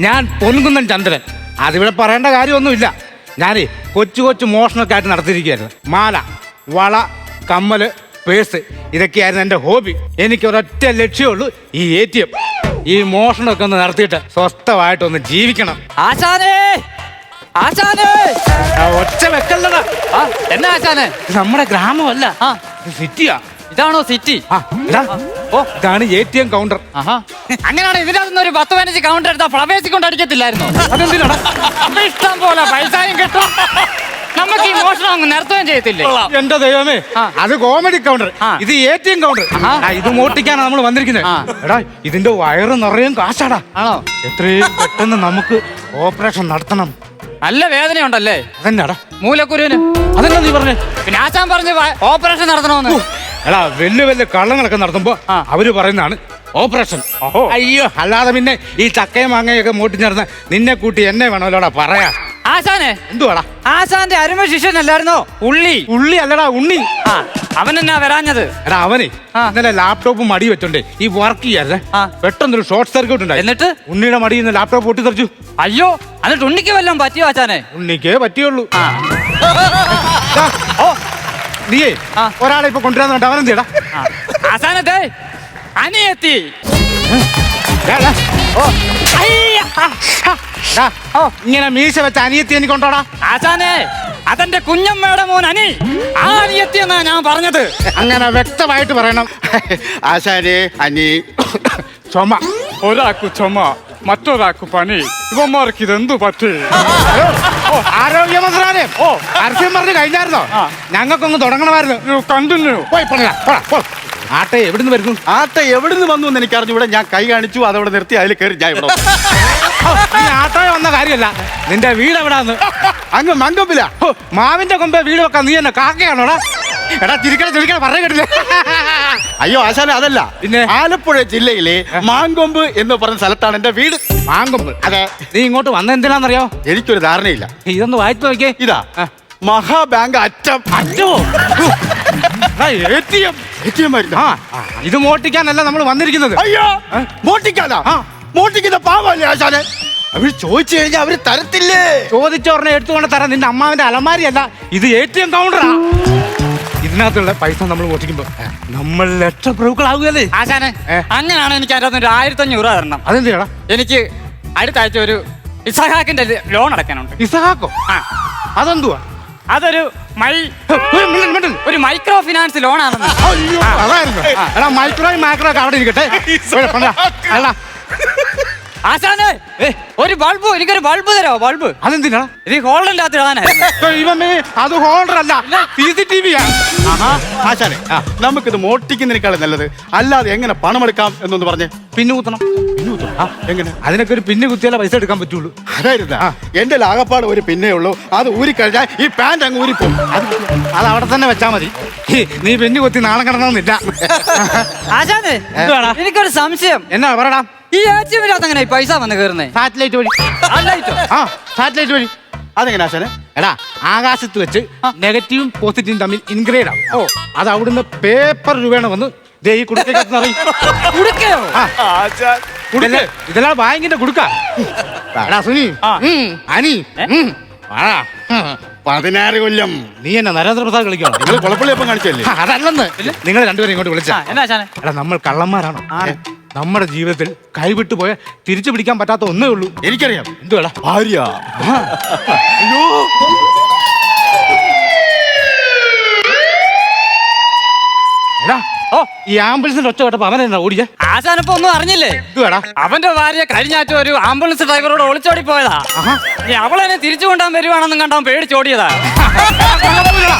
ഞാൻ പൊൻകുന്നൻ ചന്ദ്രൻ. അതിവിടെ പറയേണ്ട കാര്യമൊന്നുമില്ല. ഞാനേ കൊച്ചു കൊച്ചു മോഷണമൊക്കെ ആയിട്ട് നടത്തിയിരിക്കുകയായിരുന്നു. മാല വള കമ്മൽ പേഴ്സ് ഇതൊക്കെയായിരുന്നു എന്റെ ഹോബി. എനിക്ക് ഒരൊറ്റ ലക്ഷ്യമുള്ളൂ ഈ എ ടി എം. ഈ മോഷണമൊക്കെ ഒന്ന് നടത്തിയിട്ട് സ്വസ്ഥമായിട്ടൊന്ന് ജീവിക്കണം. ആശാനേ! ആശാനേ! ആ ഒറ്റ വെക്കല്ലടാ. ആ എന്നാ ആശാനെ? ഇത് നമ്മുടെ ഗ്രാമമല്ല. ആ. ഇത് സിറ്റിയാ. ഇതാണോ സിറ്റി? ആ ഇതാ. ഓ ഇതാണ് എ ടി എം കൗണ്ടർ അങ്ങനെയാണ് ഇതിനകത്ത് ഒരു പത്ത് പതിനഞ്ച് കൗണ്ടർ എടുത്താൽ ഫ്ലവേഴ്സ് കൊണ്ട് അടിക്കത്തില്ലായിരുന്നു? അപ്പൊ ഇഷ്ടം പോലെ പൈസയും കിട്ടും. നമുക്ക് ഈ മോഷണം അങ്ങ് നിർത്തുകയും ചെയ്യത്തില്ലേ? എന്റെ ദൈവമേ. അത് കോമഡി കൗണ്ടർ. ഇത് എ ടി എം കൗണ്ടർ ഇത് മോട്ടിക്കാനാണ് നമ്മൾ വന്നിരിക്കുന്നത്. എടാ ഇതിന്റെ വയറ് നിറയും കാശാടാ. ആണോ? എത്രയും പെട്ടെന്ന് നമുക്ക് ഓപ്പറേഷൻ നടത്തണം. നല്ല വേദനയുണ്ടല്ലേ? അതെന്നാടാ. മൂലക്കുരുവിന്. അതെന്നാ നീ പറഞ്ഞേ? പിന്നെ ആശാൻ പറഞ്ഞ് ഓപ്പറേഷൻ നടത്തണമെന്ന് എടാ വലിയ വലിയ കള്ളങ്ങളൊക്കെ നടത്തുമ്പോ അവർ പറയുന്നതാണ് ഓപ്പറേഷൻ. അയ്യോ അല്ലാതെ പിന്നെ ഈ ചക്കയും മാങ്ങയൊക്കെ മൂട്ടി നടന്ന് നിന്നെ കൂട്ടി എന്നെ വേണമല്ലോടാ പറയാ. ആശാനെ. എന്തുവാടാ? ആശാന്റെ അരുമ ശിഷ്യൻ ശിഷ്യനല്ലായിരുന്നോ ഉള്ളി. ഉള്ളി അല്ലടാ ഉണ്ണി. ആ അവൻ എന്നാ വരാഞ്ഞത്? എടാ അവനെ. ഇന്നലെ ലാപ്ടോപ്പ് മടി വെച്ചോണ്ടേ ഈ വർക്ക് ചെയ്യാതെ പെട്ടെന്ന് പെട്ടെന്നൊരു ഷോർട്ട് സർക്യൂട്ട് ഉണ്ടായി. എന്നിട്ട്? ഉണ്ണിയുടെ മടിയിൽ നിന്ന് ലാപ്ടോപ്പ് പൊട്ടിത്തെറിച്ചു. അയ്യോ എന്നിട്ട് ഉണ്ണിക്ക് വല്ലതും പറ്റിയോ ആശാനെ? ഉണ്ണിക്കേ പറ്റിയുള്ളൂ. നീയേ ആ. ഒരാളെ ഇപ്പൊ കൊണ്ടുവരാന്നുണ്ട് അവനെന്ത് ചെയ്യടാ? ആ. ആശാനത്തെ അനിയെത്തി. ഓ. അയ്യ, ആ, ആ, ദാ, ഓ. ഇങ്ങനെ മീശ വെച്ച അനിയത്തി എനിക്ക് കൊണ്ടോടാ ആശാനെ അതെന്റെ കുഞ്ഞമ്മയുടെ മോൻ അനി. ആ അനിയത്തി എന്നാ ഞാൻ പറഞ്ഞത്. അങ്ങനെ വ്യക്തമായിട്ട് പറയണം. ആശാനെ അനി. ചുമ. ഒരാൾക്ക് ചുമ. മറ്റൊരാൾക്ക് പണി. ഇവന്മാർക്ക് ഇതെന്തു പറ്റി? ഓ, ആരോഗ്യ മന്ത്രാലയം. ഓ പരസ്യം പറഞ്ഞു കഴിഞ്ഞായിരുന്നോ? ഞങ്ങൾക്കൊന്ന് തുടങ്ങണമായിരുന്നു. കണ്ടിന്യൂ പോയി പണിയാ. ആട്ടെ എവിടുന്ന് വരുന്നു? ആട്ട എവിടുന്ന് വന്നു എന്ന് എനിക്ക് അറിഞ്ഞു ഇവിടെ ഞാൻ കൈ കാണിച്ചു അതവിടെ നിർത്തി അതിൽ കയറി. ഞാൻ ഇവിടെ വന്നു. ആട്ടോയെ വന്ന കാര്യമല്ല. നിന്റെ വീട് എവിടാന്ന്? അങ്ങ് മങ്കമ്പില. മാവിന്റെ കൊമ്പേ വീട് വെക്കാൻ നീ എന്നെ കാക്കയാണോടാ? എടാ തിരിക്കണം ചിരിക്കണ പറഞ്ഞു കേട്ടില്ലേ? അയ്യോ ആശാന അതല്ല. പിന്നെ? ആലപ്പുഴ ജില്ലയിലെ മാങ്കൊമ്പ് എന്ന് പറഞ്ഞ സ്ഥലത്താണ് എന്റെ വീട്. മാങ്കൊമ്പ്? അതെ. നീ ഇങ്ങോട്ട് വന്ന എന്തിനാന്നറിയോ? എനിക്കൊരു ധാരണയില്ല. ഇതൊന്ന് വായിച്ചു നോക്കിയേ. ഇതാ. ആ. മഹാബാങ്ക് അറ്റം. അറ്റോ? ATM. ATM ആയിരുന്നു. ആ ആ, ഇത് മോട്ടിക്കാനല്ല നമ്മൾ വന്നിരിക്കുന്നത്. അയ്യോ മോട്ടിക്കാനാ ആ. മോട്ടിക്കുന്ന പാവല്ലേ ആശാനെ? അവർ ചോദിച്ചു കഴിഞ്ഞാൽ അവർ തരത്തില്ലേ? ചോദിച്ച ഉടനെ എടുത്തുകൊണ്ട് തരാൻ നിന്റെ അമ്മാവിന്റെ അലമാരിയല്ല ഇത് എ ടി എം കൗണ്ടറാ ഇതിനകത്തുള്ള പൈസ നമ്മൾ മോഷ്ടിക്കുമ്പോ നമ്മൾ ലക്ഷപ്രഭുക്കളാവുകയല്ലേ ആശാനെ ഏ? അങ്ങനെയാണ് എനിക്ക് അതിനകത്ത് ഒരു ആയിരത്തി അഞ്ഞൂറ് രൂപ തരണം. അതെന്തിനാടാ? എനിക്ക് അടുത്ത ആഴ്ച ഒരു ഇസഹാക്കിന്റെ ലോൺ അടക്കാനുണ്ട് ഇസഹാക്കോ? ആ. അതെന്തുവാ? അതൊരു മൈ ഹ്. ഒരു മൈക്രോ ഫിനാൻസ് ലോൺ ആണെന്ന്. അയ്യോ, അതായിരുന്നു. എടാ മൈക്രോയും മാക്രോ ഒക്കെ അവിടെ ഇരിക്കട്ടെ. ആശാനെ ഏ. ഒരു ബൾബ് എനിക്കൊരു ബൾബ് തരോ ബൾബ്? അതെന്തിനാ? ഇത് അകത്ത് ഇടാനായിരുന്നു ഇവമേ അത് ഹോൾഡർ അല്ല സി സി ടി വി ആശാനെ നമുക്കിത് മോട്ടിക്കുന്നതിനേക്കാളും നല്ലത്. അല്ലാതെ എങ്ങനെ പണമെടുക്കാം എന്നൊന്ന് പറഞ്ഞേ. പിന്നു കുത്തണം. ആ, എങ്ങനെ? അതിനൊക്കെ ഒരു പിന്നു കുത്തിയാലേ പൈസ എടുക്കാൻ പറ്റുള്ളൂ. അതായിരുന്നു? എന്റെ ലാകപ്പാട് ഒരു പിന്നേ ഉള്ളൂ. അത് ഊരിക്കഴിഞ്ഞാൽ ഈ പാന്റ് അങ്ങ് ഊരിപ്പോകും അത് അത് അവിടെ തന്നെ വെച്ചാ മതി. നീ പിന്നെ കുത്തി നാണം കിടണമെന്നില്ല ആശാനെ? എനിക്കൊരു സംശയം. എന്നാ പറയടാ ഈ അങ്ങനെ പൈസ വന്ന് കയറുന്നേ? സാറ്റലൈറ്റ് വഴി. ആ സാറ്റലൈറ്റ് വഴി. അതെങ്ങനെ ആശാനെ? എടാ ആകാശത്ത് വെച്ച് നെഗറ്റീവും പോസിറ്റീവും തമ്മിൽ ഇൻഗ്രേഡ് ആവും. ഓ. അത് അവിടുന്ന് പേപ്പർ രൂപയാണ് വന്ന് ദേ ഈ കുടുക്കകത്ത് നിറയും. കുടുക്കയോ? ഇതെല്ലാം- ഇതെല്ലാം ബാങ്കിന്റെ കുടുക്ക. എടാ സുനി. ഉം, അനി. ഉം, വാടാ. ഉം. പതിനാറ് കൊല്ലം. നീ എന്നെ നരേന്ദ്രപ്രസാദ് കളിക്കണം നിങ്ങൾ കുളപ്പള്ളിയപ്പം കാണിച്ചല്ലേ അതല്ലെന്ന്. നിങ്ങൾ രണ്ടുപേരും ഇങ്ങോട്ട് വിളിച്ചാ. ആ, എന്നാ ആശാനെ? എടാ നമ്മൾ കള്ളന്മാരാണോ? നമ്മുടെ ജീവിതത്തിൽ കൈവിട്ടു പോയ തിരിച്ചു പിടിക്കാൻ പറ്റാത്ത ഒന്നേ ഉള്ളൂ. എനിക്കറിയാം. എന്തുവേടാ ഭാര്യ അയ്യോ. എടാ ഓ ഈ ആംബുലൻസിന്റെ ഒച്ച കേട്ടപ്പോ അവൻ എന്നാ ഓടിയ ആശാനിപ്പോ ഒന്നും അറിഞ്ഞില്ലേ? എന്തുവേടാ അവന്റെ ഭാര്യ കഴിഞ്ഞാറ്റ ഒരു ആംബുലൻസ് ഡ്രൈവറോട് ഒളിച്ചോടി പോയതാ. ഇനി അവളെന്നെ തിരിച്ചു കൊണ്ടാൻ വരുവാണെന്നും കണ്ടാൻ പേടിച്ചോടിയതാ. എടാ,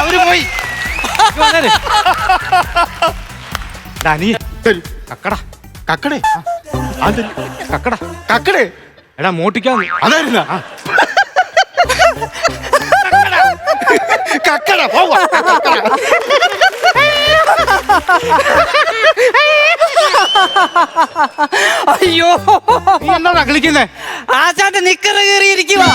അവർ പോയി. ഇത് വന്നേര്. എടാ, നീ ശരി. കക്കടാ കക്കടേ. അത് കക്കട. കക്കടേ. എടാ മോട്ടിക്കാന്ന് അതായിരുന്ന. കക്കട പോവാ. അയ്യോ. നീ എന്താ കളിക്കുന്നേ? ആശാന്റെ നിക്കറ് കയറിയിരിക്കുവാ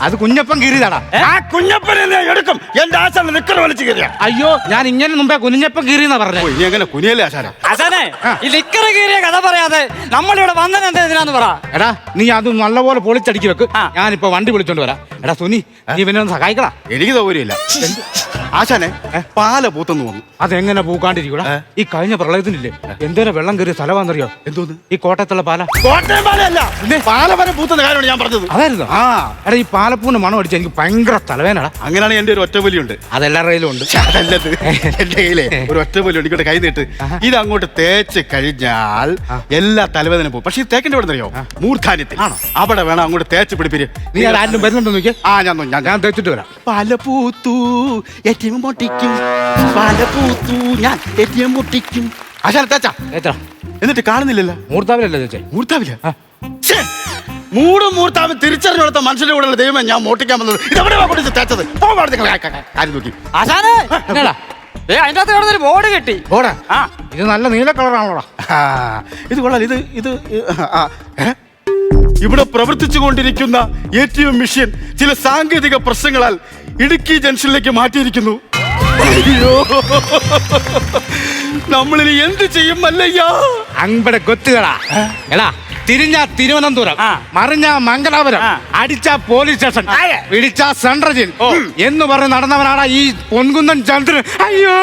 അത് കുഞ്ഞപ്പൻ കീറിയതാടാ. ആ കുഞ്ഞപ്പനെ എടുക്കും. എന്റെ ആശാന നിക്കറ വലിച്ചു കീറിയ. അയ്യോ ഞാൻ ഇങ്ങനെ മുമ്പേ കുഞ്ഞപ്പൻ കീറിയെന്നാ പറഞ്ഞേ. ഇനി എങ്ങനെ കുനിയല്ലേ ആശാന? ആശാനെ ഈ നിക്കറ കീറിയ കഥ പറയാതെ നമ്മളിവിടെ വന്നത് എന്തിനാന്ന് പറ. എടാ നീ അത് നല്ലപോലെ പൊളിച്ചടിക്കി വെക്ക്. ആ. ഞാനിപ്പോ വണ്ടി വിളിച്ചോണ്ട് വരാം. എടാ സുനി നീ പിന്നെ ഒന്ന് സഹായിക്കടാ. എനിക്ക് സൗകര്യമില്ല. ആശാനെ പാല പൂത്തെന്ന് വന്നു അതെങ്ങനെ പൂക്കാണ്ടിരിക്കൂടാ? ഈ കഴിഞ്ഞ പ്രളയത്തിനില്ലേ? എന്തോരം വെള്ളം കയറിയ സ്ഥലമാണെന്നറിയോ? എന്തോന്ന്? ഈ കോട്ടയത്തുള്ള പാല. കോട്ടയം പാലയല്ല. പാല വരെ പൂത്തുന്ന കാര്യമാണ് ഞാൻ പറഞ്ഞത്. അതായിരുന്നു. ആ. എടാ ഈ പാലപ്പൂന് മണം അടിച്ച എനിക്ക് ഭയങ്കര തലവേനടാ അങ്ങനെയാണ് എന്റെ ഒരു ഒറ്റവലിയുണ്ട്. അതെല്ലാവരുടെ ഉണ്ട്. അതല്ലത്. എന്റെ കയ്യിലെ ഒരു ഒറ്റവലിയുണ്ട്. ഉണ്ട് കൈ നീട്ട്. ഇത് അങ്ങോട്ട് തേച്ച് കഴിഞ്ഞാൽ എല്ലാ തലവേദന പോകും. പക്ഷെ തേക്കിന്റെ ഇവിടെ അറിയോ? മൂർധാന്യത്തിൽ അവിടെ വേണം അങ്ങോട്ട് തേച്ച് പിടിപ്പിര് നീ ആരും വരുന്നുണ്ടോ നോക്കിയേ? ആ ഞാൻ ഞാൻ തേച്ചിട്ട് വരാം. പല പൂത്തു എറ്റിയും പൊട്ടിക്കും പല പൂത്തു ഞാൻ എറ്റിയും പൊട്ടിക്കും ആശാന തേച്ചാ. തേച്ചാ എന്നിട്ട് കാണുന്നില്ലല്ലോ. മൂർത്താവിലല്ലേ ചേച്ചേ മൂർത്താവില്ല മൂടും മൂർത്താവ് തിരിച്ചറിഞ്ഞെടുത്ത മനുഷ്യന്റെ കൂടെ ദൈവമേ ഞാൻ മോട്ടിക്കാൻ വന്നത്. ഇതെവിടെ കൊണ്ടിച്ച് തേച്ചത്? പോകാട് നിങ്ങൾ കാര്യം നോക്കി. ആശാനെ ഏ അതിന്റെ അകത്ത് കിടന്നൊരു ബോർഡ് കെട്ടി. ബോർഡ്? ആ. ഇത് നല്ല നീല കളറാണോടാ. ഇത് കൊള്ളാം. ഇത് ഇത് ആ, ഏ? ഇവിടെ പ്രവർത്തിച്ചു കൊണ്ടിരിക്കുന്ന എ ടി എം മെഷീൻ ചില സാങ്കേതിക പ്രശ്നങ്ങളാൽ ഇടുക്കി ജംഗ്ഷനിലേക്ക് മാറ്റിയിരിക്കുന്നു. അയ്യോ. നമ്മളിനി എന്ത് ചെയ്യും മല്ലയ്യ അമ്പടെ കൊത്തുകളാ എടാ തിരിഞ്ഞ തിരുവനന്തപുരം മറിഞ്ഞ മംഗലാപുരം. അടിച്ച പോലീസ് സ്റ്റേഷൻ വിളിച്ച പിടിച്ച സെൻട്രൽ ജയിൽ എന്ന് പറഞ്ഞ് നടന്നവനാണ് ഈ പൊൻകുന്നൻ ചന്ദ്രൻ. അയ്യോ.